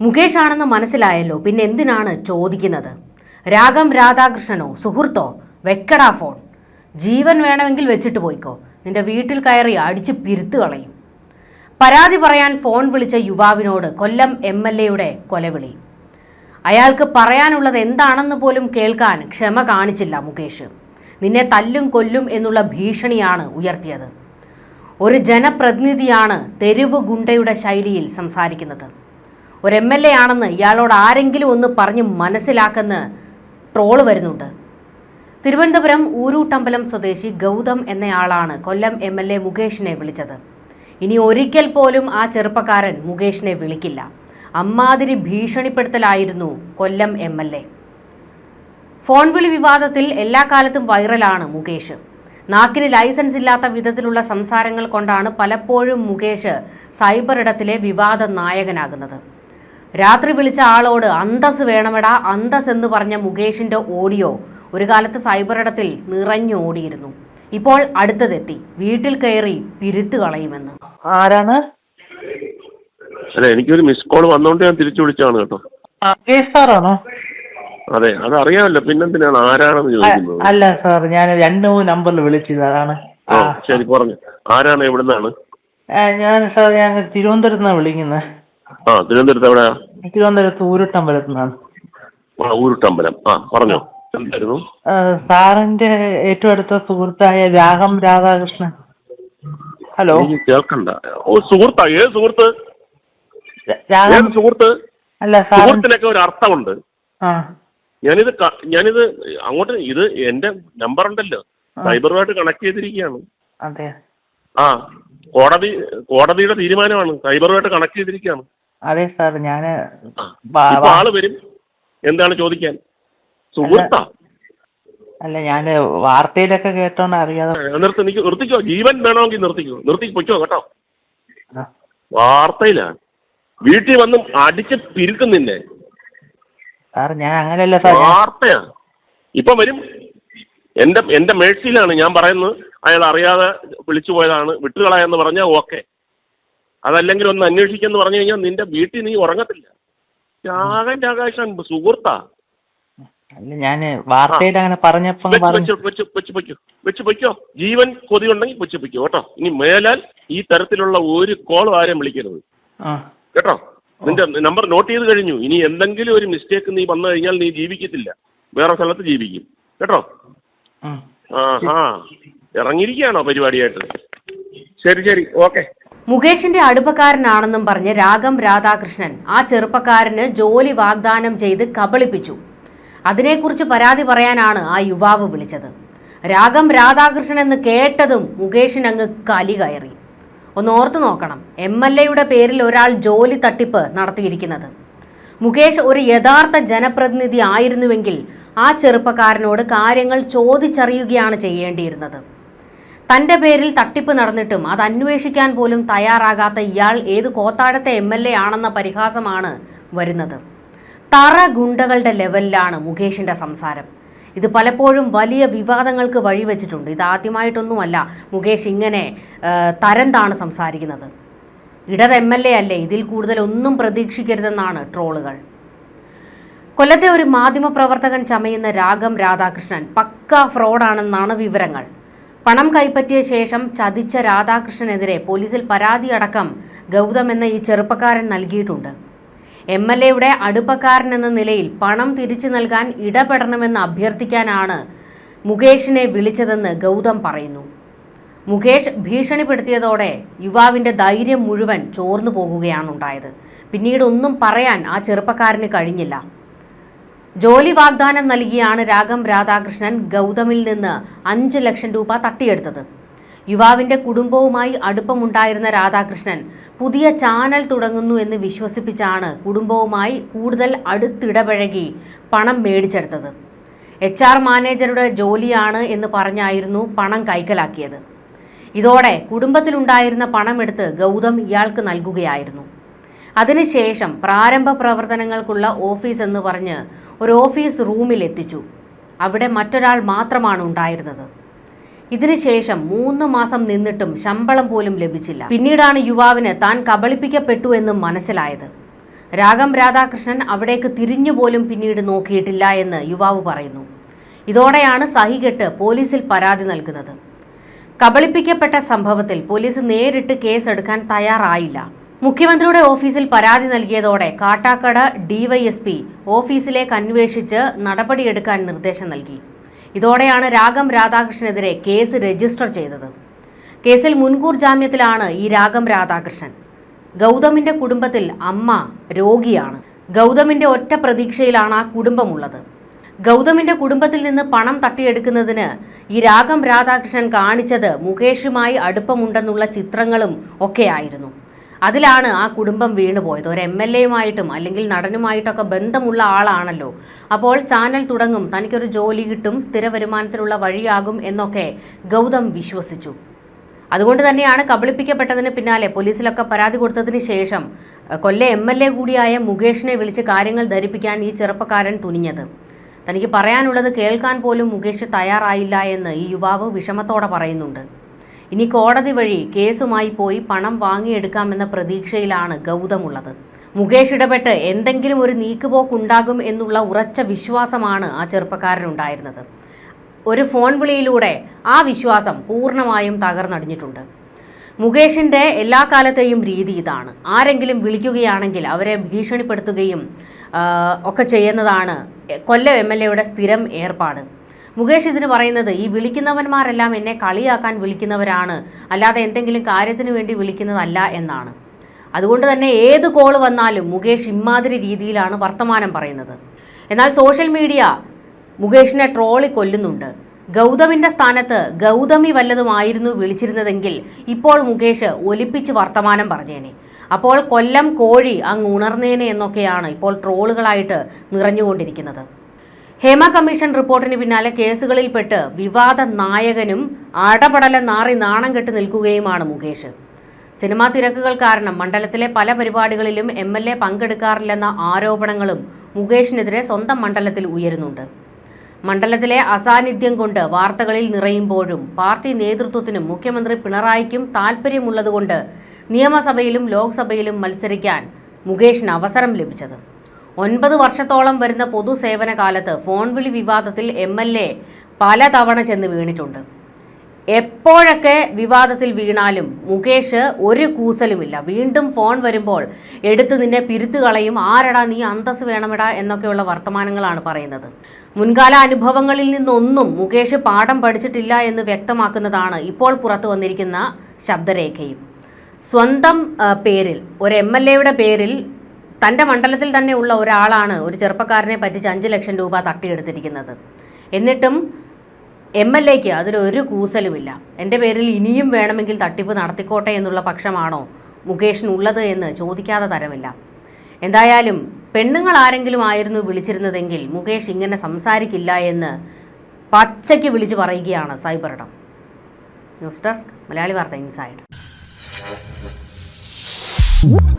മുകേഷ് ആണെന്ന് മനസ്സിലായല്ലോ. പിന്നെ എന്തിനാണ് ചോദിക്കുന്നത്? രാഗം രാധാകൃഷ്ണനോ? സുഹൃത്തോ? വെക്കടാ ഫോൺ. ജീവൻ വേണമെങ്കിൽ വെച്ചിട്ട് പോയിക്കോ. നിന്റെ വീട്ടിൽ കയറി അടിച്ച് പിരുത്ത് കളയും. പരാതി പറയാൻ ഫോൺ വിളിച്ച യുവാവിനോട് കൊല്ലം എം എൽ എയുടെ കൊലവിളി. അയാൾക്ക് പറയാനുള്ളത് എന്താണെന്ന് പോലും കേൾക്കാൻ ക്ഷമ കാണിച്ചില്ല മുകേഷ്. നിന്നെ തല്ലും കൊല്ലും എന്നുള്ള ഭീഷണിയാണ് ഉയർത്തിയത്. ഒരു ജനപ്രതിനിധിയാണ് തെരുവ് ഗുണ്ടയുടെ ശൈലിയിൽ സംസാരിക്കുന്നത്. ഒരു എം എൽ എ ആണെന്ന് ഇയാളോട് ആരെങ്കിലും ഒന്ന് പറഞ്ഞ് മനസ്സിലാക്കുന്ന ട്രോൾ വരുന്നുണ്ട്. തിരുവനന്തപുരം ഊരൂട്ടമ്പലം സ്വദേശി ഗൗതം എന്നയാളാണ് കൊല്ലം എം എൽ എ മുകേഷിനെ വിളിച്ചത്. ഇനി ഒരിക്കൽ പോലും ആ ചെറുപ്പക്കാരൻ മുകേഷിനെ വിളിക്കില്ല. അമ്മാതിരി ഭീഷണിപ്പെടുത്തലായിരുന്നു Kollam M L A. Phone വിളി വിവാദത്തിൽ എല്ലാ കാലത്തും വൈറലാണ് മുകേഷ്. നാക്കിന് ലൈസൻസ് ഇല്ലാത്ത വിധത്തിലുള്ള സംസാരങ്ങൾ കൊണ്ടാണ് പലപ്പോഴും മുകേഷ് സൈബർ ഇടത്തിലെ വിവാദ നായകനാകുന്നത്. രാത്രി വിളിച്ച ആളോട് അന്തസ് വേണമെടാ അന്തസ് എന്ന് പറഞ്ഞ മുകേഷിന്റെ ഓഡിയോ ഒരു കാലത്ത് സൈബർ ഇടത്തിൽ നിറഞ്ഞു ഓടിയിരുന്നു. ഇപ്പോൾ അടുത്തതെത്തി. വീട്ടിൽ കയറി പിരുത്ത് കളയുമെന്ന്. ആരാണ്? അല്ല എനിക്കൊരു മിസ് കോൾ വന്നോണ്ട് ഞാൻ തിരിച്ചു വിളിച്ചാണ് കേട്ടോ. സാറാണോ അതെ അത് അറിയാമല്ലോ പിന്നെന്തിനാണ് ആരാണെന്ന് ചോദിക്കുന്നത്. അല്ല സാർ ഞാൻ രണ്ട് മൂന്ന് നമ്പറിൽ വിളിച്ചത് അതാണ് ആ ശരി പറഞ്ഞു. ആരാണ് എവിടുന്നാണ്? ആ, ഞാൻ സാർ ഞാൻ തിരുവനന്തപുരത്ത് നിന്നാണ് വിളിക്കുന്നത്. ആ തിരുവനന്തപുരത്ത് എവിടെയാ? തിരുവനന്തപുരത്ത് ഊരുട്ടമ്പലത്ത് നിന്നാണ് ആ ഊരുട്ടമ്പലം. ആ പറഞ്ഞോ. എന്തായിരുന്നു? സാറിന്റെ ഏറ്റവും അടുത്ത സുഹൃത്തായ രാഗം രാധാകൃഷ്ണൻ. ഹലോ? എനിക്ക് കേൾക്കണ്ട. ഓ സുഹൃത്താ ഏത് സുഹൃത്ത്? രാഗം സുഹൃത്ത്? അല്ല സാർ സുഹൃത്തിനൊക്കെ ഒരു അർത്ഥമുണ്ട്. ആ. ഞാനിത് ക- ഞാനിത് അങ്ങോട്ട് ഇത് എന്റെ നമ്പർ ഉണ്ടല്ലോ. സൈബറുമായിട്ട് കണക്ട് ചെയ്തിരിക്കുകയാണ്. അതെ ആ കോടതി കോടതിയുടെ തീരുമാനമാണ്. സൈബറുമായിട്ട് കണക്ട് ചെയ്തിരിക്കുകയാണ്. അതെ സാർ ഞാൻ. ആൾ വരും. എന്താണ് ചോദിക്കാൻ? സുഹൃത്താ. അല്ല ഞാൻ വാർത്തയിലൊക്കെ കേട്ടോണ്ട് അറിയാതെ നിർത്തി നിക്ക് നിർത്തിക്കോ. ജീവൻ വേണമെങ്കിൽ നിർത്തിക്കോ. നിർത്തി പൊയ്ക്കോ കേട്ടോ. ആ. വാർത്തയിലാ. വീട്ടിൽ വന്നും അടിച്ച് പിരുക്കും നിന്നെ. സാർ ഞാൻ അങ്ങനെയല്ല സാർ. ഞാൻ- വാർത്തയാ. ഇപ്പൊ വരും. എന്റെ എന്റെ മേഴ്സിയിലാണ് ഞാൻ പറയുന്നത്. അയാൾ അറിയാതെ വിളിച്ചു പോയതാണ്. വിട്ടുകളയെന്ന് പറഞ്ഞാൽ ഓക്കെ. അതല്ലെങ്കിൽ ഒന്ന് അന്വേഷിക്കെന്ന് പറഞ്ഞു കഴിഞ്ഞാൽ നിന്റെ വീട്ടിൽ നീ ഉറങ്ങത്തില്ല. രാഗൻ ആകാശം സുഹൃത്താ. അല്ല ഞാൻ വാർത്തയിൽ അങ്ങനെ പറഞ്ഞപ്പോ വെച്ച് പൊയ്ക്കോ. ജീവൻ കൊതി ഉണ്ടെങ്കിൽ വെച്ച് പൊയ്ക്കോ കേട്ടോ. ഇനി മേലാൽ ഈ തരത്തിലുള്ള ഒരു കോൾ ആരെയും വിളിക്കരുത്. കേട്ടോ? നിന്റെ നമ്പർ നോട്ട് ചെയ്ത് കഴിഞ്ഞു. ഇനി എന്തെങ്കിലും ഒരു മിസ്റ്റേക്ക് നീ വന്നു കഴിഞ്ഞാൽ നീ ജീവിക്കത്തില്ല. വേറെ സ്ഥലത്ത് ജീവിക്കും. കേട്ടോ? ഉം. ആ ആ. ഇറങ്ങിയിരിക്കുകയാണോ പരിപാടിയായിട്ട്? ശരി ശരി. ഓക്കെ. മുകേഷിന്റെ അടുപ്പക്കാരനാണെന്നും പറഞ്ഞ് രാഗം രാധാകൃഷ്ണൻ ആ ചെറുപ്പക്കാരന് ജോലി വാഗ്ദാനം ചെയ്ത് കബളിപ്പിച്ചു. അതിനെക്കുറിച്ച് പരാതി പറയാനാണ് ആ യുവാവ് വിളിച്ചത്. രാഗം രാധാകൃഷ്ണൻ എന്ന് കേട്ടതും മുകേഷിന് അങ്ങ് കലി കയറി. ഒന്ന് ഓർത്തു നോക്കണം. എം എൽ എയുടെ പേരിൽ ഒരാൾ ജോലി തട്ടിപ്പ് നടത്തിയിരിക്കുന്നത്. മുകേഷ് ഒരു യഥാർത്ഥ ജനപ്രതിനിധി ആയിരുന്നുവെങ്കിൽ ആ ചെറുപ്പക്കാരനോട് കാര്യങ്ങൾ ചോദിച്ചറിയുകയാണ് ചെയ്യേണ്ടിയിരുന്നത്. തന്റെ പേരിൽ തട്ടിപ്പ് നടന്നിട്ടും അത് അന്വേഷിക്കാൻ പോലും തയ്യാറാകാത്ത ഇയാൾ ഏത് കോത്താഴത്തെ എം എൽ എ ആണെന്ന പരിഹാസമാണ് വരുന്നത്. തറ ഗുണ്ടകളുടെ ലെവലിലാണ് മുകേഷിന്റെ സംസാരം. ഇത് പലപ്പോഴും വലിയ വിവാദങ്ങൾക്ക് വഴിവെച്ചിട്ടുണ്ട്. ഇത് ആദ്യമായിട്ടൊന്നുമല്ല മുകേഷ് ഇങ്ങനെ തരന്താണ് തരം താണ് സംസാരിക്കുന്നത്. ഇടത് എം എൽ എ അല്ലേ? ഇതിൽ കൂടുതൽ ഒന്നും പ്രതീക്ഷിക്കരുതെന്നാണ് ട്രോളുകൾ. കൊല്ലത്തെ ഒരു മാധ്യമപ്രവർത്തകൻ ചമയുന്ന രാഗം രാധാകൃഷ്ണൻ പക്ക ഫ്രോഡാണെന്നാണ് വിവരങ്ങൾ. പണം കൈപ്പറ്റിയ ശേഷം ചതിച്ച രാധാകൃഷ്ണനെതിരെ പോലീസിൽ പരാതി അടക്കം ഗൗതം എന്ന ഈ ചെറുപ്പക്കാരൻ നൽകിയിട്ടുണ്ട്. എം എൽ എയുടെ അടുപ്പക്കാരൻ എന്ന നിലയിൽ പണം തിരിച്ചു നൽകാൻ ഇടപെടണമെന്ന് അഭ്യർത്ഥിക്കാനാണ് മുകേഷിനെ വിളിച്ചതെന്ന് ഗൗതം പറയുന്നു. മുകേഷ് ഭീഷണിപ്പെടുത്തിയതോടെ യുവാവിന്റെ ധൈര്യം മുഴുവൻ ചോർന്നു പോകുകയാണ് ഉണ്ടായത് പിന്നീട് ഒന്നും പറയാൻ ആ ചെറുപ്പക്കാരന് കഴിഞ്ഞില്ല. ജോലി വാഗ്ദാനം നൽകിയാണ് രാഗം രാധാകൃഷ്ണൻ ഗൗതമിൽ നിന്ന് അഞ്ച് ലക്ഷം രൂപ തട്ടിയെടുത്തത്. യുവാവിന്റെ കുടുംബവുമായി അടുപ്പമുണ്ടായിരുന്ന രാധാകൃഷ്ണൻ പുതിയ ചാനൽ തുടങ്ങുന്നു എന്ന് വിശ്വസിപ്പിച്ചാണ് കുടുംബവുമായി കൂടുതൽ അടുത്തിടപഴകി പണം മേടിച്ചെടുത്തത്. എച്ച് ആർ മാനേജറുടെ ജോലിയാണ് എന്ന് പറഞ്ഞായിരുന്നു പണം കൈക്കലാക്കിയത്. ഇതോടെ കുടുംബത്തിലുണ്ടായിരുന്ന പണമെടുത്ത് ഗൗതം ഇയാൾക്ക് നൽകുകയായിരുന്നു. അതിനുശേഷം പ്രാരംഭ പ്രവർത്തനങ്ങൾക്കുള്ള ഓഫീസ് എന്ന് പറഞ്ഞ് ഒരു ഓഫീസ് റൂമിൽ എത്തിച്ചു. അവിടെ മറ്റൊരാൾ മാത്രമാണ് ഉണ്ടായിരുന്നത്. ഇതിനുശേഷം മൂന്ന് മാസം നിന്നിട്ടും ശമ്പളം പോലും ലഭിച്ചില്ല. പിന്നീടാണ് യുവാവിന് താൻ കബളിപ്പിക്കപ്പെട്ടു എന്ന് മനസ്സിലായത്. രാഗം രാധാകൃഷ്ണൻ അവിടേക്ക് തിരിഞ്ഞു പോലും പിന്നീട് നോക്കിയിട്ടില്ല എന്ന് യുവാവ് പറയുന്നു. ഇതോടെയാണ് സഹികെട്ട് പോലീസിൽ പരാതി നൽകുന്നത്. കബളിപ്പിക്കപ്പെട്ട സംഭവത്തിൽ പോലീസ് നേരിട്ട് കേസെടുക്കാൻ തയ്യാറായില്ല. മുഖ്യമന്ത്രിയുടെ ഓഫീസിൽ പരാതി നൽകിയതോടെ കാട്ടാക്കട ഡിവൈഎസ്പി ഓഫീസിലേക്ക് അന്വേഷിച്ച് നടപടിയെടുക്കാൻ നിർദ്ദേശം നൽകി. ഇതോടെയാണ് രാഗം രാധാകൃഷ്ണനെതിരെ കേസ് രജിസ്റ്റർ ചെയ്തത്. കേസിൽ മുൻകൂർ ജാമ്യത്തിലാണ് ഈ രാഗം രാധാകൃഷ്ണൻ. ഗൗതമിന്റെ കുടുംബത്തിൽ അമ്മ രോഗിയാണ്. ഗൗതമിന്റെ ഒറ്റ പ്രതീക്ഷയിലാണ് ആ കുടുംബമുള്ളത്. ഗൗതമിന്റെ കുടുംബത്തിൽ നിന്ന് പണം തട്ടിയെടുക്കുന്നതിന് ഈ രാഗം രാധാകൃഷ്ണൻ കാണിച്ചത് മുകേഷുമായി അടുപ്പമുണ്ടെന്നുള്ള ചിത്രങ്ങളും ഒക്കെയായിരുന്നു. അതിലാണ് ആ കുടുംബം വീണുപോയത്. ഒരു എം എൽ എയുമായിട്ടും അല്ലെങ്കിൽ നടനുമായിട്ടൊക്കെ ബന്ധമുള്ള ആളാണല്ലോ. അപ്പോൾ ചാനൽ തുടങ്ങും. തനിക്കൊരു ജോലി കിട്ടും സ്ഥിര വരുമാനത്തിലുള്ള വഴിയാകും എന്നൊക്കെ ഗൗതം വിശ്വസിച്ചു. അതുകൊണ്ട് തന്നെയാണ് കബളിപ്പിക്കപ്പെട്ടതിന് പിന്നാലെ പോലീസിലൊക്കെ പരാതി കൊടുത്തതിന് ശേഷം കൊല്ലെ എം എൽ എ കൂടിയായ മുകേഷിനെ വിളിച്ച് കാര്യങ്ങൾ ധരിപ്പിക്കാൻ ഈ ചെറുപ്പക്കാരൻ തുനിഞ്ഞത്. തനിക്ക് പറയാനുള്ളത് കേൾക്കാൻ പോലും മുകേഷ് തയ്യാറായില്ല എന്ന് ഈ യുവാവ് വിഷമത്തോടെ പറയുന്നുണ്ട്. ഇനി കോടതി വഴി കേസുമായി പോയി പണം വാങ്ങിയെടുക്കാമെന്ന പ്രതീക്ഷയിലാണ് ഗൗതമുള്ളത്. മുകേഷ് ഇടപെട്ട് എന്തെങ്കിലും ഒരു നീക്കുപോക്കുണ്ടാകും എന്നുള്ള ഉറച്ച വിശ്വാസമാണ് ആ ചെറുപ്പക്കാരനുണ്ടായിരുന്നത്. ഒരു ഫോൺ വിളിയിലൂടെ ആ വിശ്വാസം പൂർണമായും തകർന്നടിഞ്ഞിട്ടുണ്ട്. മുകേഷിന്റെ എല്ലാ കാലത്തെയും രീതി ഇതാണ്. ആരെങ്കിലും വിളിക്കുകയാണെങ്കിൽ അവരെ ഭീഷണിപ്പെടുത്തുകയും ഒക്കെ ചെയ്യുന്നതാണ് കൊല്ലം എം എൽ എയുടെ സ്ഥിരം ഏർപ്പാട്. മുകേഷ് ഇതിന് പറയുന്നത് ഈ വിളിക്കുന്നവന്മാരെല്ലാം എന്നെ കളിയാക്കാൻ വിളിക്കുന്നവരാണ്. അല്ലാതെ എന്തെങ്കിലും കാര്യത്തിന് വേണ്ടി വിളിക്കുന്നതല്ല എന്നാണ്. അതുകൊണ്ട് തന്നെ ഏത് കോൾ വന്നാലും മുകേഷ് ഇമാതിരി രീതിയിലാണ് വർത്തമാനം പറയുന്നത്. എന്നാൽ സോഷ്യൽ മീഡിയ മുകേഷിനെ ട്രോളി കൊല്ലുന്നുണ്ട്. ഗൗതമിന്റെ സ്ഥാനത്ത് ഗൗതമി വല്ലതുമായിരുന്നു വിളിച്ചിരുന്നതെങ്കിൽ ഇപ്പോൾ മുകേഷ് ഒലിപ്പിച്ച് വർത്തമാനം പറഞ്ഞേനെ. അപ്പോൾ കൊല്ലം കോഴി അങ്ങ് ഉണർന്നേനെ എന്നൊക്കെയാണ് ഇപ്പോൾ ട്രോളുകളായിട്ട് നിറഞ്ഞുകൊണ്ടിരിക്കുന്നത്. ഹേമ കമ്മീഷൻ റിപ്പോർട്ടിന് പിന്നാലെ കേസുകളിൽപ്പെട്ട് വിവാദ നായകനും അടപടല നാറി നാണം കെട്ട് നിൽക്കുകയുമാണ് മുകേഷ്. സിനിമാ തിരക്കുകൾ കാരണം മണ്ഡലത്തിലെ പല പരിപാടികളിലും എം എൽ എ പങ്കെടുക്കാറില്ലെന്ന ആരോപണങ്ങളും മുകേഷിനെതിരെ സ്വന്തം മണ്ഡലത്തിൽ ഉയരുന്നുണ്ട്. മണ്ഡലത്തിലെ അസാന്നിധ്യം കൊണ്ട് വാർത്തകളിൽ നിറയുമ്പോഴും പാർട്ടി നേതൃത്വത്തിനും മുഖ്യമന്ത്രി പിണറായിക്കും താൽപ്പര്യമുള്ളതുകൊണ്ട് നിയമസഭയിലും ലോക്സഭയിലും മത്സരിക്കാൻ മുകേഷിന് അവസരം ലഭിച്ചത്. ഒൻപത് വർഷത്തോളം വരുന്ന പൊതുസേവന കാലത്ത് ഫോൺ വിളി വിവാദത്തിൽ എം എൽ എ പലതവണ ചെന്ന് വീണിട്ടുണ്ട്. എപ്പോഴൊക്കെ വിവാദത്തിൽ വീണാലും മുകേഷ് ഒരു കൂസലുമില്ല. വീണ്ടും ഫോൺ വരുമ്പോൾ എടുത്ത് നിന്നെ പിരുത്തു കളയും. ആരടാ നീ അന്തസ് വേണമെടാ എന്നൊക്കെയുള്ള വർത്തമാനങ്ങളാണ് പറയുന്നത്. മുൻകാല അനുഭവങ്ങളിൽ നിന്നൊന്നും മുകേഷ് പാഠം പഠിച്ചിട്ടില്ല എന്ന് വ്യക്തമാക്കുന്നതാണ് ഇപ്പോൾ പുറത്തു വന്നിരിക്കുന്ന ശബ്ദരേഖയും. സ്വന്തം പേരിൽ ഒരു എം എൽ എയുടെ പേരിൽ തന്റെ മണ്ഡലത്തിൽ തന്നെ ഉള്ള ഒരാളാണ് ഒരു ചെറുപ്പക്കാരനെ പറ്റിച്ച് അഞ്ച് ലക്ഷം രൂപ തട്ടിയെടുത്തിരിക്കുന്നത്. എന്നിട്ടും എം എൽ എക്ക് അതിലൊരു കൂസലുമില്ല. എന്റെ പേരിൽ ഇനിയും വേണമെങ്കിൽ തട്ടിപ്പ് നടത്തിക്കോട്ടെ എന്നുള്ള പക്ഷമാണോ മുകേഷിനുള്ളത് എന്ന് ചോദിക്കാതെ തരമില്ല. എന്തായാലും പെണ്ണുങ്ങൾ ആരെങ്കിലും ആയിരുന്നു വിളിച്ചിരുന്നതെങ്കിൽ മുകേഷ് ഇങ്ങനെ സംസാരിക്കില്ല എന്ന് പച്ചയ്ക്ക് വിളിച്ച് പറയുകയാണ് സൈബറിടം ന്യൂസ് ഡെസ്ക് മലയാളി വാർത്ത ഇൻസൈഡ്. Woo!